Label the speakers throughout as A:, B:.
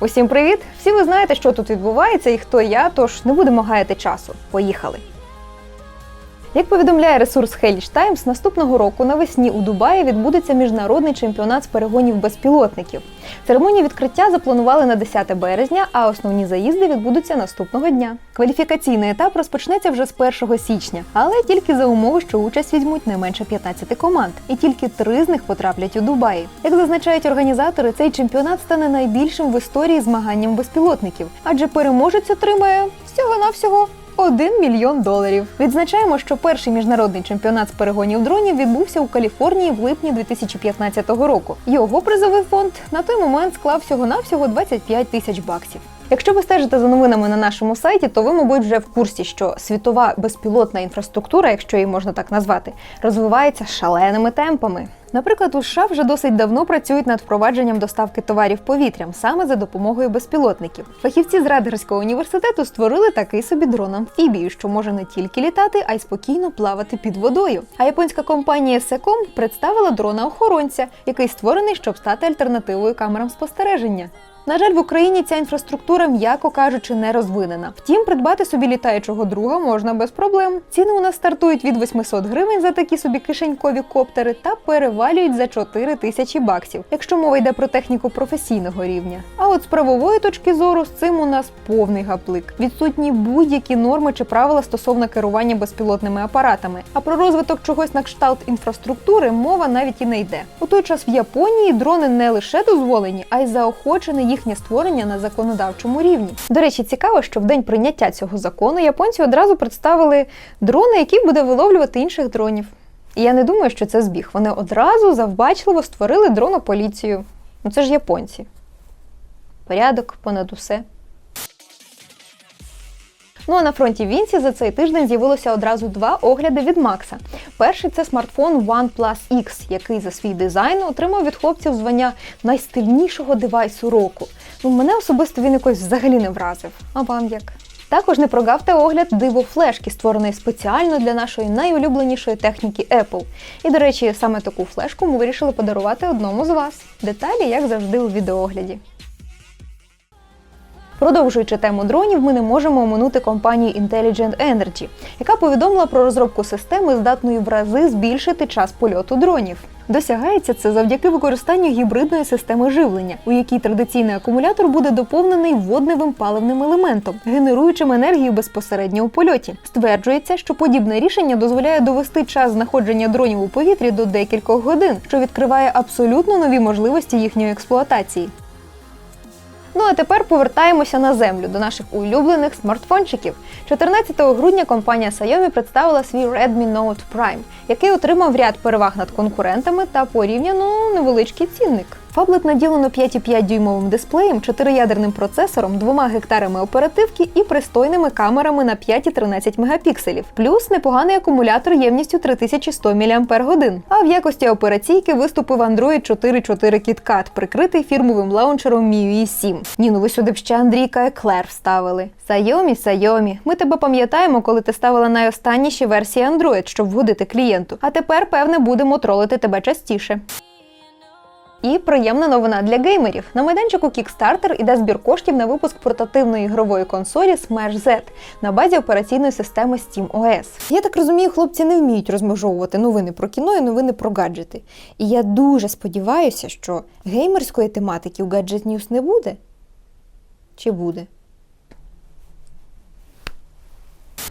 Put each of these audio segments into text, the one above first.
A: Усім привіт! Всі ви знаєте, що тут відбувається і хто я, тож не будемо гаяти часу. Поїхали! Як повідомляє ресурс Hellish Times, наступного року навесні у Дубаї відбудеться міжнародний чемпіонат з перегонів безпілотників. Церемонію відкриття запланували на 10 березня, а основні заїзди відбудуться наступного дня. Кваліфікаційний етап розпочнеться вже з 1 січня, але тільки за умови, що участь візьмуть не менше 15 команд, і тільки три з них потраплять у Дубаї. Як зазначають організатори, цей чемпіонат стане найбільшим в історії змаганням безпілотників, адже переможець отримає всього-навсього 1 мільйон доларів. Відзначаємо, що перший міжнародний чемпіонат з перегонів дронів відбувся у Каліфорнії в липні 2015 року. Його призовий фонд на той момент склав всього-навсього 25 тисяч баксів. Якщо ви стежите за новинами на нашому сайті, то ви, мабуть, вже в курсі, що світова безпілотна інфраструктура, якщо її можна так назвати, розвивається шаленими темпами. Наприклад, у США вже досить давно працюють над впровадженням доставки товарів повітрям саме за допомогою безпілотників. Фахівці з Радгерського університету створили такий собі дрон амфібію, що може не тільки літати, а й спокійно плавати під водою. А японська компанія Секом представила дрона охоронця, який створений, щоб стати альтернативою камерам спостереження. На жаль, в Україні ця інфраструктура, м'яко кажучи, не розвинена. Втім, придбати собі літаючого друга можна без проблем. Ціни у нас стартують від 800 гривень за такі собі кишенькові коптери та перевалюють за 4 тисячі баксів, якщо мова йде про техніку професійного рівня. А от з правової точки зору з цим у нас повний гаплик. Відсутні будь-які норми чи правила стосовно керування безпілотними апаратами. А про розвиток чогось на кшталт інфраструктури мова навіть і не йде. У той час в Японії дрони не лише дозволені, а й заохочені їхнє створення на законодавчому рівні. До речі, цікаво, що в день прийняття цього закону японці одразу представили дрони, які буде виловлювати інших дронів. І я не думаю, що це збіг. Вони одразу завбачливо створили дронополіцію. Ну це ж японці. Порядок понад усе. Ну а на фронті Вінсі за цей тиждень з'явилося одразу два огляди від Макса. Перший це смартфон OnePlus X, який за свій дизайн отримав від хлопців звання найстильнішого девайсу року. Ну, мене особисто він якось взагалі не вразив. А вам як? Також не прогавте огляд диво флешки, створеної спеціально для нашої найулюбленішої техніки Apple. І, до речі, саме таку флешку ми вирішили подарувати одному з вас. Деталі, як завжди, у відеоогляді. Продовжуючи тему дронів, ми не можемо оминути компанію Intelligent Energy, яка повідомила про розробку системи, здатної в рази збільшити час польоту дронів. Досягається це завдяки використанню гібридної системи живлення, у якій традиційний акумулятор буде доповнений водневим паливним елементом, генеруючим енергію безпосередньо у польоті. Стверджується, що подібне рішення дозволяє довести час знаходження дронів у повітрі до декількох годин, що відкриває абсолютно нові можливості їхньої експлуатації. Ну а тепер повертаємося на землю до наших улюблених смартфончиків. 14 грудня компанія Xiaomi представила свій Redmi Note Prime, який отримав ряд переваг над конкурентами та порівняно невеличкий цінник. Фаблет наділено 5,5 дюймовим дисплеєм, 4-ядерним процесором, 2 гектарами оперативки і пристойними камерами на 5 і 13 мегапікселів, плюс непоганий акумулятор ємністю 3100 мАч. А в якості операційки виступив Android 4.4 KitKat, прикритий фірмовим лаунчером MIUI 7. Ні, ну ви сюди б ще Андрійка Еклер вставили. Сайомі, Сайомі, ми тебе пам'ятаємо, коли ти ставила найостанніші версії Android, щоб вгодити клієнту. А тепер, певне, будемо тролити тебе частіше. І приємна новина для геймерів. На майданчику Kickstarter іде збір коштів на випуск портативної ігрової консолі Smash Z на базі операційної системи SteamOS. Я так розумію, хлопці не вміють розмежовувати новини про кіно і новини про гаджети. І я дуже сподіваюся, що геймерської тематики у Gadget News не буде. Чи буде?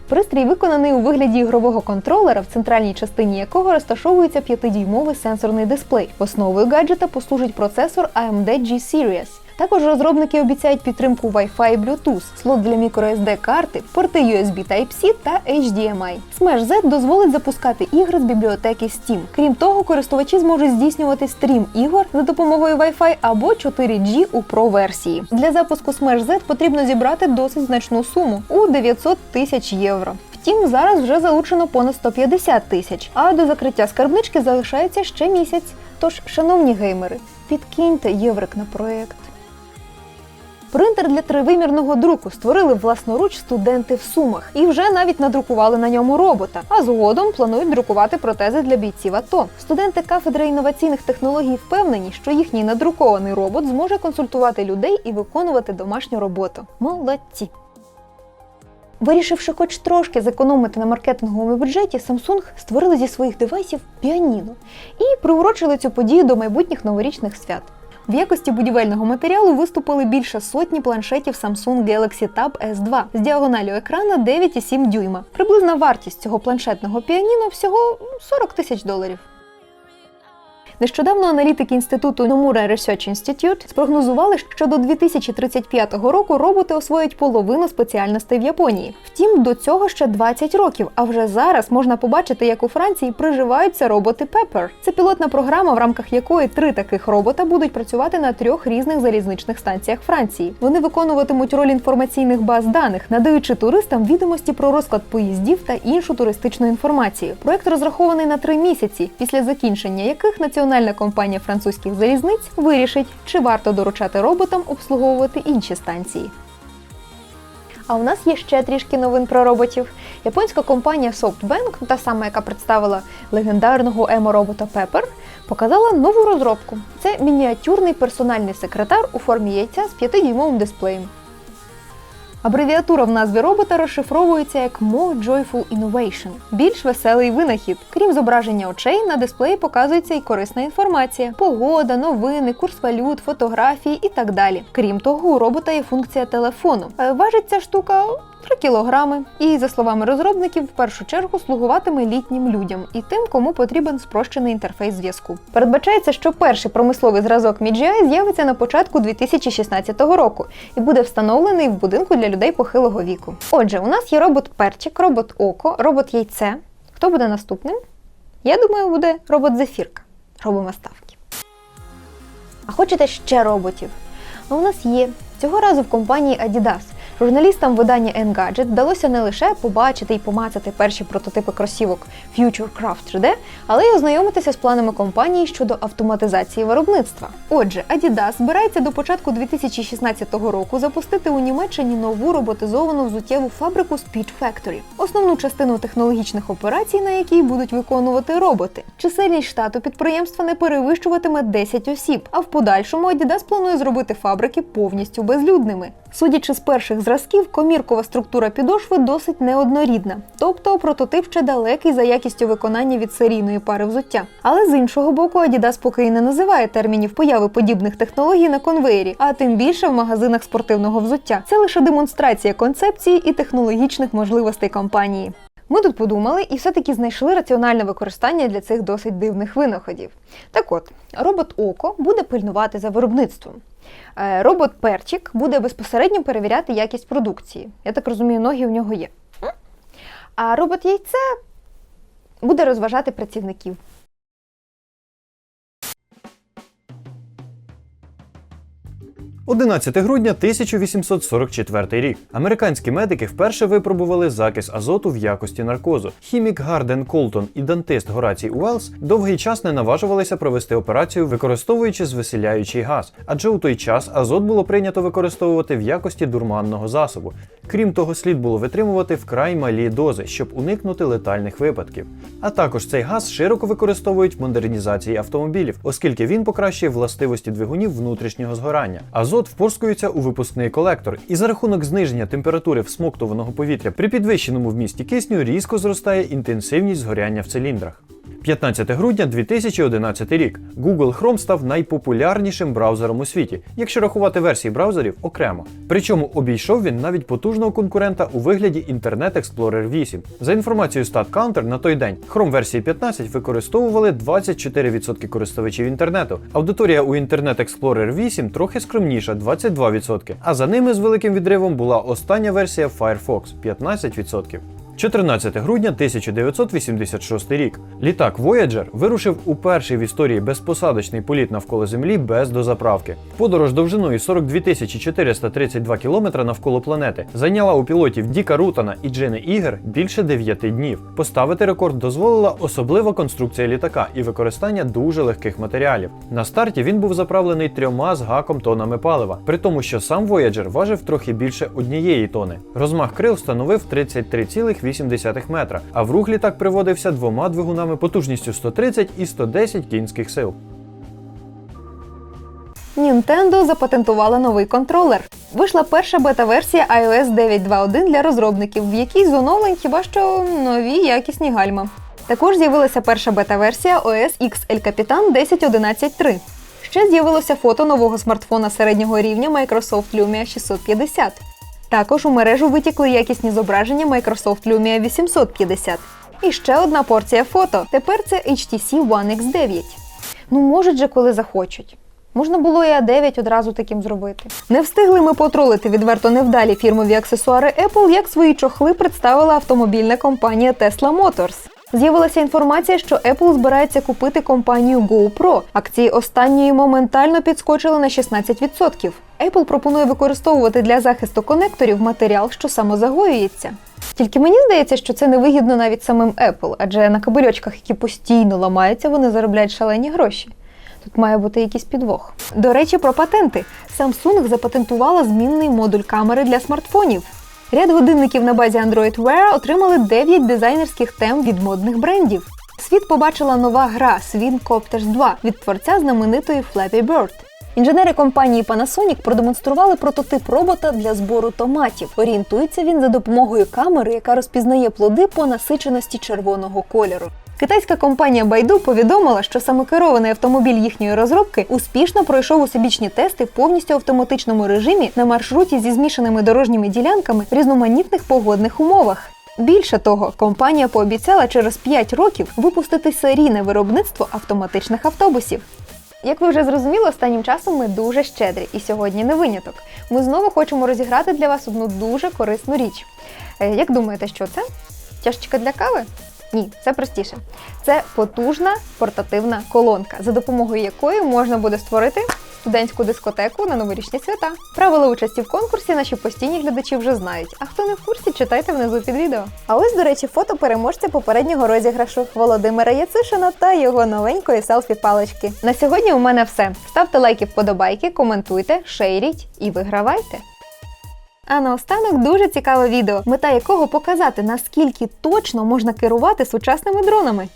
A: Пристрій виконаний у вигляді ігрового контролера, в центральній частині якого розташовується 5-дюймовий сенсорний дисплей. Основою гаджета послужить процесор AMD G-Series. Також розробники обіцяють підтримку Wi-Fi Bluetooth, слот для microSD карти, порти USB Type-C та HDMI. Smash Z дозволить запускати ігри з бібліотеки Steam. Крім того, користувачі зможуть здійснювати стрім ігор за допомогою Wi-Fi або 4G у Pro версії. Для запуску Smash Z потрібно зібрати досить значну суму у 900 тисяч євро. Втім, зараз вже залучено понад 150 тисяч, а до закриття скарбнички залишається ще місяць. Тож, шановні геймери, підкиньте єврик на проект. Принтер для тривимірного друку створили власноруч студенти в Сумах і вже навіть надрукували на ньому робота. А згодом планують друкувати протези для бійців АТО. Студенти кафедри інноваційних технологій впевнені, що їхній надрукований робот зможе консультувати людей і виконувати домашню роботу. Молодці! Вирішивши хоч трошки зекономити на маркетинговому бюджеті, Samsung створили зі своїх девайсів піаніно і приурочили цю подію до майбутніх новорічних свят. В якості будівельного матеріалу виступили більше сотні планшетів Samsung Galaxy Tab S2 з діагоналю екрана 9,7 дюйма. Приблизна вартість цього планшетного піаніно всього 40 тисяч доларів. Нещодавно аналітики інституту Nomura Research Institute спрогнозували, що до 2035 року роботи освоять половину спеціальностей в Японії. Втім, до цього ще 20 років. А вже зараз можна побачити, як у Франції приживаються роботи Pepper. Це пілотна програма, в рамках якої три таких робота будуть працювати на трьох різних залізничних станціях Франції. Вони виконуватимуть роль інформаційних баз даних, надаючи туристам відомості про розклад поїздів та іншу туристичну інформацію. Проект розрахований на три місяці, після закінчення яких національна компанія французьких залізниць вирішить, чи варто доручати роботам обслуговувати інші станції. А у нас є ще трішки новин про роботів. Японська компанія SoftBank, та сама, яка представила легендарного емо-робота Pepper, показала нову розробку. Це мініатюрний персональний секретар у формі яйця з 5-дюймовим дисплеєм. Абревіатура в назві робота розшифровується як More Joyful Innovation – більш веселий винахід. Крім зображення очей, на дисплеї показується і корисна інформація: погода, новини, курс валют, фотографії і так далі. Крім того, у робота є функція телефону. Е, Важить ця штука 3 кілограми. І, за словами розробників, в першу чергу слугуватиме літнім людям і тим, кому потрібен спрощений інтерфейс зв'язку. Передбачається, що перший промисловий зразок MIDI з'явиться на початку 2016 року і буде встановлений в будинку для людей похилого віку. Отже, у нас є робот Перчик, робот Око, робот Яйце. Хто буде наступним? Я думаю, буде робот Зефірка. Робимо ставки. А хочете ще роботів? А у нас є цього разу в компанії Adidas. Журналістам видання Engadget вдалося не лише побачити і помацати перші прототипи кросівок Future Craft 3D, але й ознайомитися з планами компанії щодо автоматизації виробництва. Отже, Adidas збирається до початку 2016 року запустити у Німеччині нову роботизовану взуттєву фабрику Speed Factory, основну частину технологічних операцій, на якій будуть виконувати роботи. Чисельність штату підприємства не перевищуватиме 10 осіб, а в подальшому Adidas планує зробити фабрики повністю безлюдними. Судячи з перших зразків, коміркова структура підошви досить неоднорідна, тобто прототип ще далекий за якістю виконання від серійної пари взуття. Але з іншого боку, Adidas поки і не називає термінів появи подібних технологій на конвеєрі, а тим більше в магазинах спортивного взуття. Це лише демонстрація концепції і технологічних можливостей компанії. Ми тут подумали і все-таки знайшли раціональне використання для цих досить дивних винаходів. Так от, робот Око буде пильнувати за виробництвом. Е, Робот Перчик буде безпосередньо перевіряти якість продукції. Я так розумію, ноги у нього є. А робот яйце буде розважати працівників.
B: 11 грудня 1844 рік. Американські медики вперше випробували закис азоту в якості наркозу. Хімік Гарден Колтон і дантист Горацій Уелс довгий час не наважувалися провести операцію, використовуючи звеселяючий газ, адже у той час азот було прийнято використовувати в якості дурманного засобу. Крім того, слід було витримувати вкрай малі дози, щоб уникнути летальних випадків. А також цей газ широко використовують в модернізації автомобілів, оскільки він покращує властивості двигунів внутрішнього згорання. Азот впорскується у випускний колектор, і за рахунок зниження температури всмоктуваного повітря при підвищеному вмісті кисню різко зростає інтенсивність згоряння в циліндрах. 15 грудня 2011 рік. Google Chrome став найпопулярнішим браузером у світі, якщо рахувати версії браузерів окремо. Причому обійшов він навіть потужного конкурента у вигляді Internet Explorer 8. За інформацією StatCounter, на той день Chrome версії 15 використовували 24% користувачів інтернету. Аудиторія у Internet Explorer 8 трохи скромніша 22%. А за ними з великим відривом була остання версія Firefox 15%. 14 грудня 1986 рік. Літак Voyager вирушив у перший в історії безпосадочний політ навколо Землі без дозаправки. Подорож довжиною 42 432 км навколо планети зайняла у пілотів Діка Рутана і Джени Ігер більше 9 днів. Поставити рекорд дозволила особлива конструкція літака і використання дуже легких матеріалів. На старті він був заправлений трьома з гаком тонами палива, при тому, що сам Voyager важив трохи більше однієї тони. Розмах крил становив 33,8 метра, а в рух літак приводився двома двигунами потужністю 130 і 110 кінських сил.
A: Nintendo запатентувала новий контролер. Вийшла перша бета-версія iOS 9.2.1 для розробників, в якій з оновлень хіба що нові якісні гальма. Також з'явилася перша бета-версія OS X El Capitan 10.11.3. Ще з'явилося фото нового смартфона середнього рівня Microsoft Lumia 650. Також у мережу витікли якісні зображення Microsoft Lumia 850. І ще одна порція фото. Тепер це HTC One X9. Ну, можуть же, коли захочуть. Можна було і А9 одразу таким зробити. Не встигли ми потролити відверто невдалі фірмові аксесуари Apple, як свої чохли представила автомобільна компанія Tesla Motors. З'явилася інформація, що Apple збирається купити компанію GoPro. Акції останньої моментально підскочили на 16%. Apple пропонує використовувати для захисту конекторів матеріал, що самозагоюється. Тільки мені здається, що це невигідно навіть самим Apple, адже на кабельочках, які постійно ламаються, вони заробляють шалені гроші. Тут має бути якийсь підвох. До речі, про патенти. Samsung запатентувала змінний модуль камери для смартфонів. Ряд годинників на базі Android Wear отримали 9 дизайнерських тем від модних брендів. Світ побачила нова гра Swing Copters 2 від творця знаменитої Flappy Bird. Інженери компанії Panasonic продемонстрували прототип робота для збору томатів. Орієнтується він за допомогою камери, яка розпізнає плоди по насиченості червоного кольору. Китайська компанія Baidu повідомила, що самокерований автомобіль їхньої розробки успішно пройшов усебічні тести в повністю автоматичному режимі на маршруті зі змішаними дорожніми ділянками в різноманітних погодних умовах. Більше того, компанія пообіцяла через 5 років випустити серійне виробництво автоматичних автобусів. Як ви вже зрозуміли, останнім часом ми дуже щедрі, і сьогодні не виняток. Ми знову хочемо розіграти для вас одну дуже корисну річ. Е, Як думаєте, що це? Чашечка для кави? Ні, це простіше. Це потужна портативна колонка, за допомогою якої можна буде створити студентську дискотеку на новорічні свята. Правила участі в конкурсі наші постійні глядачі вже знають. А хто не в курсі, читайте внизу під відео. А ось, до речі, фото переможця попереднього розіграшу Володимира Яцишина та його новенької селфі-палички. На сьогодні у мене все. Ставте лайки, вподобайки, коментуйте, шейріть і вигравайте. А наостанок дуже цікаве відео, мета якого показати наскільки точно можна керувати сучасними дронами.